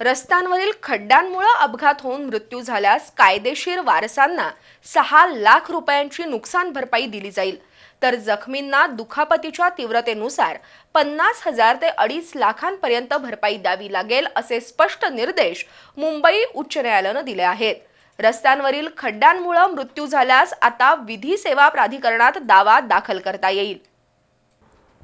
रस्त्यांवरील खड्ड्यांमुळे अपघात होऊन मृत्यू झाल्यास कायदेशीर वारसांना सहा लाख रुपयांची नुकसान भरपाई दिली जाईल. तर जखमींना दुखापतीच्या तीव्रतेनुसार पन्नास हजार ते अडीच लाखांपर्यंत भरपाई द्यावी लागेल असे स्पष्ट निर्देश मुंबई उच्च न्यायालयानं दिले आहेत. रस्त्यांवरील खड्ड्यांमुळे मृत्यू झाल्यास आता विधी सेवा प्राधिकरणात दावा दाखल करता येईल.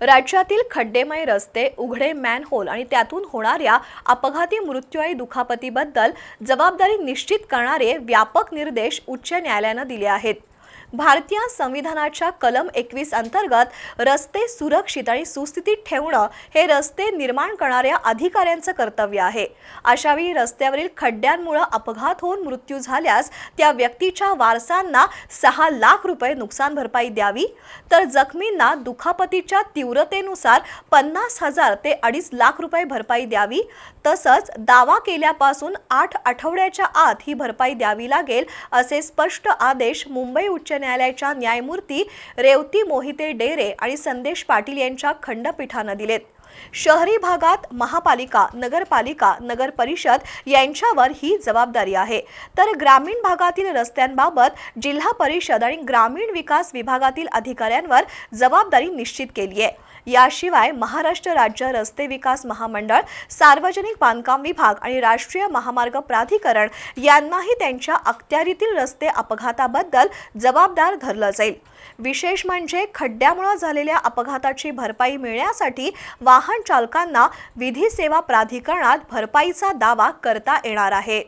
राज्यातील खड्डेमय रस्ते उघडे मॅनहोल आणि त्यातून होणाऱ्या अपघाती मृत्यू आणि दुखापतीबद्दल जबाबदारी निश्चित करणारे व्यापक निर्देश उच्च न्यायालयानं दिले आहेत. भारतीय संविधानाच्या कलम एकवीस अंतर्गत रस्ते सुरक्षित आणि सुस्थितीत ठेवणं हे रस्ते निर्माण करणाऱ्या अधिकाऱ्यांचं कर्तव्य आहे. अशावेळी रस्त्यावरील खड्ड्यांमुळे अपघात होऊन मृत्यू झाल्यास त्या व्यक्तीच्या वारसांना सहा लाख रुपये नुकसान भरपाई द्यावी. तर जखमींना दुखापतीच्या तीव्रतेनुसार पन्नास हजार ते अडीच लाख रुपये भरपाई द्यावी. तसंच दावा केल्यापासून आठ आठवड्याच्या आत ही भरपाई द्यावी लागेल असे स्पष्ट आदेश मुंबई उच्च न्यायालयाच्या न्यायमूर्ती रेवती मोहिते डेरे आणि संदेश पाटील यांच्या खंडपीठानं दिलेत. शहरी भागात महापालिका नगरपालिका नगर परिषद यांच्यावर ही जबाबदारी आहे. तर ग्रामीण भागातील रस्त्यांबाबत जिल्हा परिषद आणि ग्रामीण विकास विभागातील अधिकाऱ्यांवर जबाबदारी निश्चित केली आहे याशिवाय महाराष्ट्र राज्य रस्ते विकास महामंडळ सार्वजनिक बांधकाम विभाग आणि राष्ट्रीय महामार्ग प्राधिकरण यांनाही त्यांच्या अखत्यारीतील रस्ते अपघाताबद्दल जबाबदार धरलं जाईल. विशेष म्हणजे खड्ड्यामुळे झालेल्या अपघाताची भरपाई मिळण्यासाठी वाहन चालकांना विधी सेवा प्राधिकरणात भरपाईचा दावा करता येणार आहे.